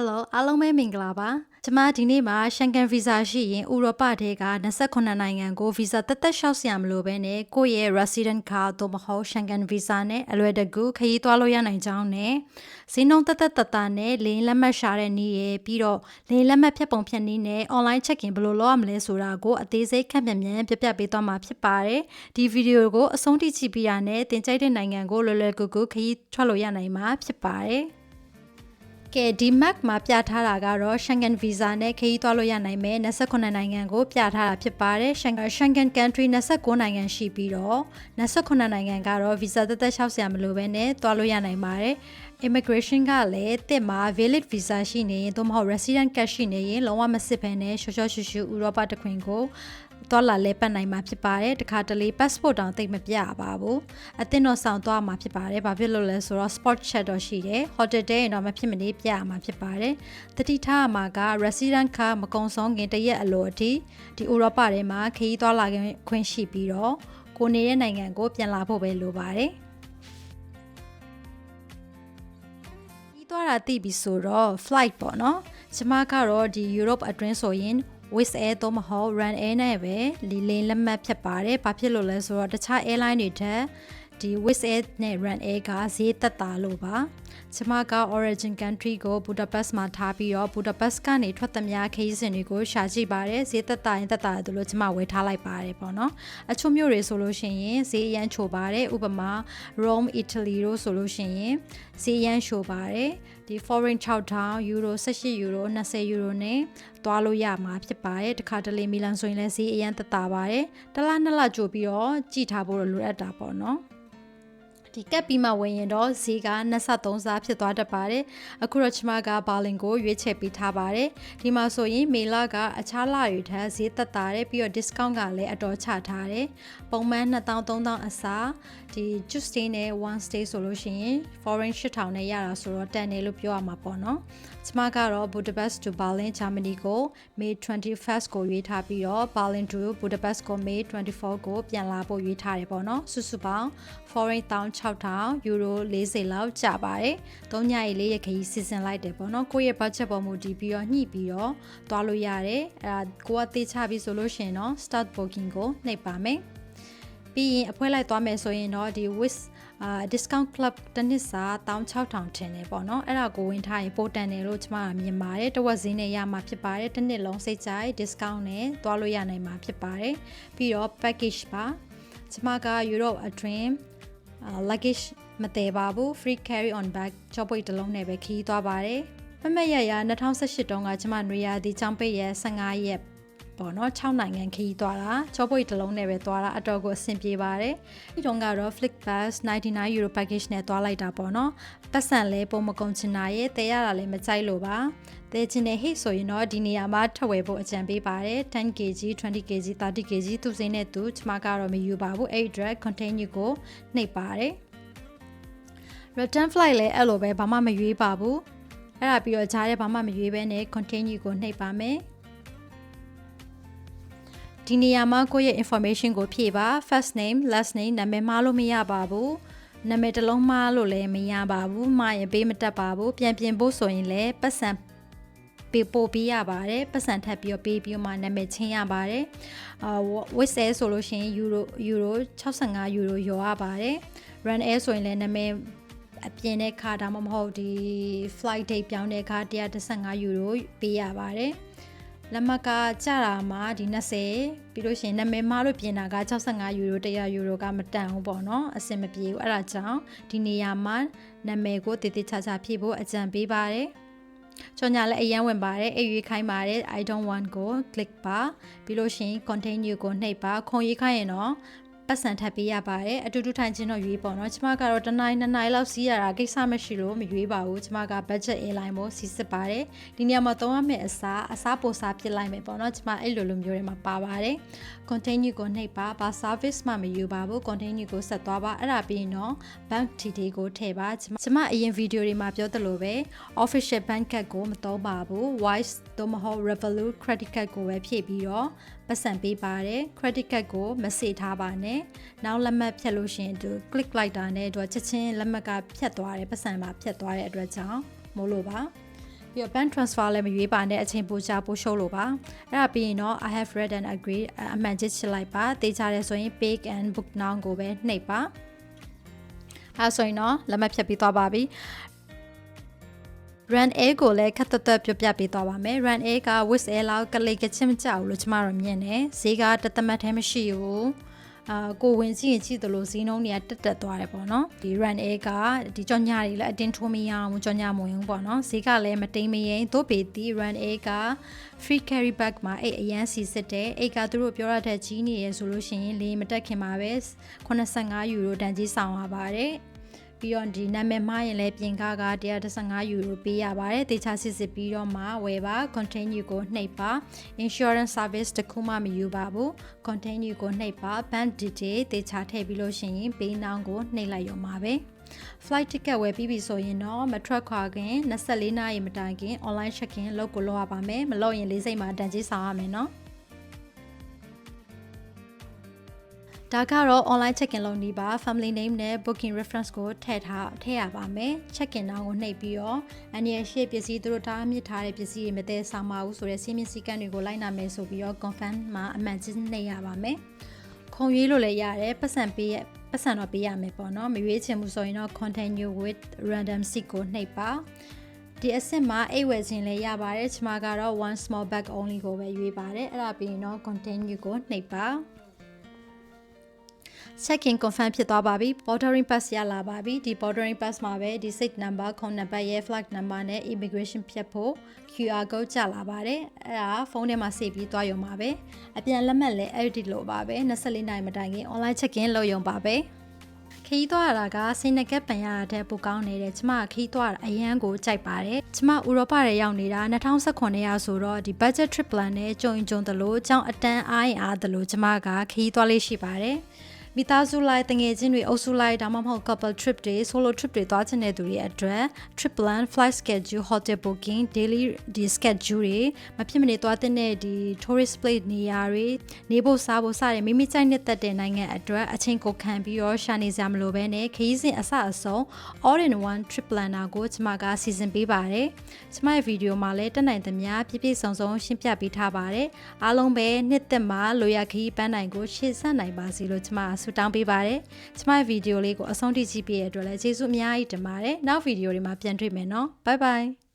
Hello အားလုံးပဲမင်္ဂလာပါကျမဒီနေ့မှာ Schengen Visa ရှိရင်ဥရောပထဲက28နိုင်ငံကို Visa တက်တက်လျှောက်စရာမလိုဘဲနဲ့ကိုယ့်ရဲ့ Resident Card သို့မဟုတ် Schengen Visa နဲ့အလွယ်တကူခရီးသွားလို့ရနိုင်ကြောင်းနဲ့ဈေးနှုန်းတက်တက်တတနဲ့လင်းလက်မှတ်ရှာတဲ့နည်းရယ်ပြီးတော့လင်းလက်မှတ်ဖြတ်ပုံဖြတ်နည်းနဲ့ online check-in ဘယ်လိုလုပ်ရမလဲဆိုတာကိုအသေးစိတ်ခက်မြန်မြန်ပြပြပေးသွားမှာဖြစ်ပါတယ်ဒီဗီဒီယိုကိုအဆုံးထိကြည့်ပြီးတာနဲ့တင်ကြိုက်တဲ့နိုင်ငံကိုလွယ်လွယ်ကူကူခရီးထွက်လို့ရနိုင်မှာဖြစ်ပါတယ် ကဲဒီ map မှာပြထားတာကတော့ Schengen Visa နဲ့ခရီးသွားလို့ရနိုင်မယ်28နိုင်ငံကိုပြထားတာဖြစ်ပါတယ် Schengen Schengen country 29နိုင်ငံရှိပြီးတော့28နိုင်ငံကတော့ visa တက်တက်လျှောက်စရာမလိုဘဲနဲ့သွားလို့ရနိုင်ပါတယ် immigration ကလည်းတစ်မှာ valid visa ရှိနေရင်သို့မဟုတ် resident card ရှိနေရင်လုံးဝမစစ်ဘဲနဲ့ရှော့ရှော့ရှူရှူဥရောပတခွင်ကို သွားလာလဲပတ်နိုင်မှာဖြစ်ပါတယ်တခါတလေ passport တောင်တိတ်မပြရပါဘူးအသင်းတော်ဆောင်သွားမှာဖြစ်ပါတယ်ဘာဖြစ်လို့လဲဆိုတော့ sport chat တော့ရှိတယ် hotel တဲရင်တော့မဖြစ်မနေပြရမှာဖြစ်ပါတယ်တတိထားမှာက resident card မကုံဆုံးခင်တရက်အလိုအထိဒီဥရောပထဲမှာခရီးသွားလာခွင့်ရှိပြီးတော့ကိုနေတဲ့နိုင်ငံကိုပြန်လာဖို့ပဲလိုပါတယ်သွားတာသိပြီဆိုတော့ flight ပေါ့နော်ကျမကတော့ဒီ Europe အတွင်းဆိုရင် Wizz Air သို့မဟုတ် Run Air နဲ့ပဲလီလင်းလက်မှတ်ဖြစ်ပါတယ်။ဘာဖြစ်လို့လဲဆိုတော့တခြား airline တွေထက် ဒီ Wizz Air နဲ့ Run Air ကဈေးသက်သာလို့ပါ။ကျမက origin country ကို Budapest မှာထားပြီးတော့ Budapest ကနေထွက်သမျှခရီးစဉ်တွေကိုရှာကြည့်ပါတယ်။ဈေးသက်သာရင်သက်သာတယ်လို့ကျမဝယ်ထားလိုက်ပါတယ်ပေါ့နော်။အချို့မျိုးတွေဆိုလို့ရှိရင်ဈေးအရန်ချိုပါတယ်။ဥပမာ Rome Italy တို့ဆိုလို့ရှိရင်ဈေးအရန်ချိုပါတယ်။ဒီ foreign 6000 euro 18 euro 20 euro နဲ့သွားလို့ရမှာဖြစ်ပါတယ်တခါတလေမီလန်ဆိုရင်လည်းဈေးအရန်သက်သာပါတယ်တလားနှစ်လကြိုပြီးတော့ကြည်ထားဖို့လိုအပ်တာပေါ့နော် ဒီကက်ပြီးမှဝင်ရင်တော့ဈေးက23စားဖြစ်သွားတတ်ပါတယ်အခုတော့ကျမကဘာလင်ကိုရွေးချယ်ပေးထားပါတယ်ဒီမှာဆိုရင်မေလကအခြားလတွေထက်ဈေးသက်သာတယ်ပြီးတော့ discount ကလည်းအတော်ချထားတယ်ပုံမှန်2000 3000အစားဒီ juice stay နဲ့ one stay ဆိုလို့ရှိရင် foreign 8000နဲ့ရတာဆိုတော့တန်တယ်လို့ပြောရမှာပေါ့နော်ကျမကတော့ Budapest to Berlin Germany ကို May 21st ကိုရွေးထားပြီးတော့ Berlin to Budapest ကို May 24ကိုပြန်လာဖို့ရွေးထားတယ်ပေါ့နော်စုစုပေါင်း foreign 1600 euro 40လောက်ကျပါတယ်။သုံးညရီလေးရခရီးစီစဉ်လိုက်တယ်ပေါ့နော်။ကိုယ့်ရဲ့ budget ပေါ်မူတည်ပြီးတော့ညှိပြီးတော့သွားလို့ရတယ်။အဲဒါကိုကသေချပြီးဆိုလို့ရှိရင်တော့ start booking ကိုနှိပ်ပါမယ်။ပြီးရင်အဖွဲလိုက်သွားမယ်ဆိုရင်တော့ဒီ with အာ discount club တစ်နှစ်စာ16000ထင်တယ်ပေါ့နော်အဲ့ဒါကိုဝင်ထားရင်ပိုတန်တယ်လို့ကျွန်မမြင်ပါတယ်တဝက်ဈေးနဲ့ရမှာဖြစ်ပါတယ်တစ်နှစ်လုံးစိတ်ကြိုက် discount နဲ့သွားလို့ရနိုင်မှာဖြစ်ပါတယ်ပြီးတော့ package ပါကျွန်မက Europe အတွင်း luggage မတည်ပါဘူး free carry on bag ချောပွေတစ်လုံးနဲ့ပဲခီးသွားပါတယ်မမက်ရရ2018တုန်းကကျွန်မနွေရာသီချောင်းပိတ်ရ15ရက် ပေါ့နော်6နိုင်ငံခရီးသွားတာချောပွေတစ်လုံးနဲ့ပဲသွားတာအတော်ကိုအဆင်ပြေပါတယ်ဒီတုန်းကတော့ Flixbus 99 euro package နဲ့သွားလိုက်တာပေါ့နော်ပတ်စံလဲပုံမကုန်ချင်တာရဲ့တဲရတာလည်းမကြိုက်လို့ပါတဲချင်တဲ့ဟိတ်ဆိုရင်တော့ဒီနေရာမှာထဝယ်ဖို့အကြံပေးပါတယ် 10kg 20kg 30kg သူစိမ့်နဲ့သူကျမကတော့မယူပါဘူးအဲ့ drag continue ကိုနှိပ်ပါတယ် return flight လည်းအဲ့လိုပဲဘာမှမရွေးပါဘူးအဲ့ဒါပြီးတော့ဂျားရဲ့ဘာမှမရွေးဘဲနဲ့ continue ကိုနှိပ်ပါမယ် ဒီနေရာမှာကိုယ့်ရဲ့ information ကိုဖြည့်ပါ first name last name နာမည်မှားလို့မရပါဘူးနာမည်တစ်လုံးမှားလို့လည်းမရပါဘူးမှားရင်ပေးမတက်ပါဘူးပြန်ပြင်ဖို့ဆိုရင်လည်းပတ်စံပေးပို့ပေးရပါတယ်ပတ်စံထပ်ပြီးတော့ပေးပြီးမှနာမည်ချင်းရပါတယ်အာဝစ်ဆဲဆိုလို့ရှိရင်ယူရိုယူရို65ယူရိုရောရပါတယ် run air ဆိုရင်လည်းနာမည်အပြင်တဲ့ခါဒါမှမဟုတ်ဒီ flight date ပြောင်းတဲ့ခါ115ယူရိုပေးရပါတယ် လက်မှတ်ကကြတာမှာဒီ20ပြီးလို့ရှိရင်နာမည်မှားလို့ပြင်တာက65ယူရို100ယူရိုကမတန်ဘူးပေါ့နော်အဆင်မပြေဘူးအဲ့ဒါကြောင့်ဒီနေရာမှာနာမည်ကိုတည်တည်ချာချာဖြည့်ဖို့အကြံပေးပါတယ်ချောညာလည်းအရန်ဝင်ပါတယ်အိပ်ရွေးခိုင်းပါတယ် I don't want ကို click ပါပြီးလို့ရှိရင် continue ကိုနှိပ်ပါခုံရေးခိုင်းရင်တော့ ပတ်စံထပ်ပေးရပါတယ်အတူတူထိုင်ခြင်းတော့ရွေးပေါ့နော်ကျမကတော့တနိုင်နှစ်နိုင်လောက်စီးရတာကိစ္စမရှိလို့မရွေးပါဘူးကျမက budget airline ကိုစီးစစ်ပါတယ်ဒီနေရာမှာသုံးရမယ့်အစားအစားပိုစားဖြစ်လိုက်မယ်ပေါ့နော်ကျမအဲ့လိုလိုမျိုးတွေမှာပါပါတယ် continue ကိုနှိပ်ပါဘာ service မှမယူပါဘူး continue ကိုဆက်သွားပါအဲ့ဒါပြီးရင်တော့ bank detail ကိုထည့်ပါကျမအရင်ဗီဒီယိုတွေမှာပြောသလိုပဲ official bank card ကိုမသုံးပါဘူး Wise သို့မဟုတ် Revolut credit card ကိုပဲဖြည့်ပြီးတော့ ပတ်စံပေးပါတယ် credit card ကိုမစေထားပါနဲ့နောက်လက်မှတ်ဖြတ်လို့ရှိရင်သူ click လိုက်တာနဲ့သူချက်ချင်းလက်မှတ်ကဖြတ်သွားတယ်ပတ်စံမှာဖြတ်သွားတဲ့အတွက်ကြောင့်မို့လို့ပါပြပြီးတော့ bank transfer လည်းမရွေးပါနဲ့အချိန်ပိုချပိုရှုပ်လို့ပါအဲ့ဒါပြီးရင်တော့ I have read and agreed အမှန်ချစ်ချစ်လိုက်ပါတေးချတယ်ဆိုရင် pay and book now ကိုပဲနှိပ်ပါအဲဆိုရင်တော့လက်မှတ်ဖြတ်ပြီးသွားပါပြီ run a ကိုလည်းခက်သက်သက်ပြပြပေးသွားပါမယ် run a က with a လောက်ကလေးကချင်းမကြဘူးလို့ကျမတို့မြင်တယ်ဈေးကတသက်မှတ်တည်းမရှိဘူးအာကိုဝင်ကြည့်ရင်ကြည့်သလိုဈေးနှုန်းတွေကတက်တက်သွားတယ်ပေါ့နော်ဒီ run a ကဒီကြော်ညာတွေလည်းအတင်းထိုးမရအောင်ကြော်ညာမဝင်ဘူးပေါ့နော်ဈေးကလည်းမတိမ်မရင်သို့ပေသည် run a က free carry bag မှာအဲ့အရန်စီစစ်တယ်အဲ့ကသူတို့ပြောရတဲ့ကြီးနေရဆိုလို့ရှိရင်လေမတက်ခင်မှာပဲ85ယူရိုတန်ကြီးဆောင်ရပါတယ် ပြီးတော့ဒီနာမည်မှားရင်လည်းပြင်ကားက115ယူရိုပေးရပါတယ်တေချာစစ်စစ်ပြီးတော့မှဝယ်ပါ continue ကိုနှိပ်ပါ insurance service တခုမှမယူပါဘူး continue ကိုနှိပ်ပါ bank detail တေချာထည့်ပြီးလို့ရှိရင်ပေးနှောင်းကိုနှိပ်လိုက်ရုံပါပဲ flight ticket ဝယ်ပြီးပြီဆိုရင်တော့မထွက်ခွာခင်24နာရီမတိုင်ခင် online check-in လုပ်ကိုလုပ်ရပါမယ်မလုပ်ရင်လေးစိတ်မှာတန်ကြီးဆောင်ရမယ်နော် ဒါကတော့ online check-in လုပ်နေပါ family name နဲ့ booking reference ကိုထည့်ထားထည့်ရပါမယ် check-in နောင်းကိုနှိပ်ပြီးတော့အန်ရရှိပစ္စည်းသူတို့တားမြစ်ထားတဲ့ပစ္စည်းတွေမသေးဆောင်ပါဘူးဆိုတဲ့စီးမြင့်စည်းကမ်းတွေကိုလိုက်နာမယ်ဆိုပြီးတော့ confirm မှာအမှန်ချင်းနှိပ်ရပါမယ်ခုံရွေးလို့လည်းရတယ်ပတ်စံပေးရပတ်စံတော့ပေးရမယ်ပေါ့နော်မရွေးချင်ဘူးဆိုရင်တော့ continue with random seat ကိုနှိပ်ပါဒီအဆင့်မှာအိတ်ဝယ်ခြင်းလည်းရပါတယ်ကျွန်မကတော့ one small bag only ကိုပဲရွေးပါတယ်အဲ့ဒါပြီးရင်တော့ continue ကိုနှိပ်ပါ check-in confirm ဖြစ်သွားပါပြီ bordering pass ရလာပါပြီဒီ bordering pass မှာပဲဒီ seat number ခုံနံပါတ်ရဲ့ flight number နဲ့ immigration ဖြတ်ဖို့ QR code ကြလာပါတယ်အဲ့ဒါဖုန်းထဲမှာစေပြီးသွားရုံပါပဲအပြန်လက်မှတ်လည်းအဲ့ဒီလိုပါပဲ24နိုင်မတိုင်ခင် online check-in လုပ်ရုံပါပဲခီးသွားတာကစိနေကက်ပန်ရတဲ့ပိုကောင်းနေတယ်ကျမခီးသွားတာအရန်ကိုကြိုက်ပါတယ်ကျမဥရောပရဲ့ရောက်နေတာ2019ရာဆိုတော့ဒီ budget trip plan နဲ့ကြုံကြုံသလိုအကြောင်းအတန်းအားရင်အားသလိုကျမကခီးသွားလေးရှိပါတယ် မိသားစုလိုက်တငယ်ချင်းတွေအုပ်စုလိုက်ဒါမှမဟုတ် couple trip တွေ solo trip တွေသွားချင်တဲ့သူတွေအတွက် trip plan flight schedule hotel booking daily ဒီ schedule တွေမဖြစ်မနေသွားတဲ့ဒီ tourist place နေရာတွေနေဖို့စားဖို့စတဲ့မိမိကြိုက်နေတဲ့တဲ့နိုင်ငံအတွက်အချိန်ကိုခံပြီးတော့ရှာနေစရာမလိုဘဲနဲ့ခရီးစဉ်အစအဆုံး all in one trip planner ကိုကျွန်မကစီစဉ်ပေးပါတယ်ကျွန်မရဲ့ဗီဒီယိုမှာလည်းတက်နိုင်သမျှပြည့်ပြည့်စုံစုံရှင်းပြပေးထားပါတယ်အားလုံးပဲနှစ်သက်မှာလိုရခရီးပန်းနိုင်ကိုရှေ့ဆက်နိုင်ပါစေလို့ကျွန်မဆုတောင်းပေးပါတယ်။ကျွန်မရဲ့ဗီဒီယိုလေးကိုအဆုံးထိကြည့်ပေးရတဲ့အတွက်လည်းကျေးဇူးအများကြီးတင်ပါတယ်။နောက်ဗီဒီယိုတွေမှာပြန်တွေ့မယ်နော်။ Bye bye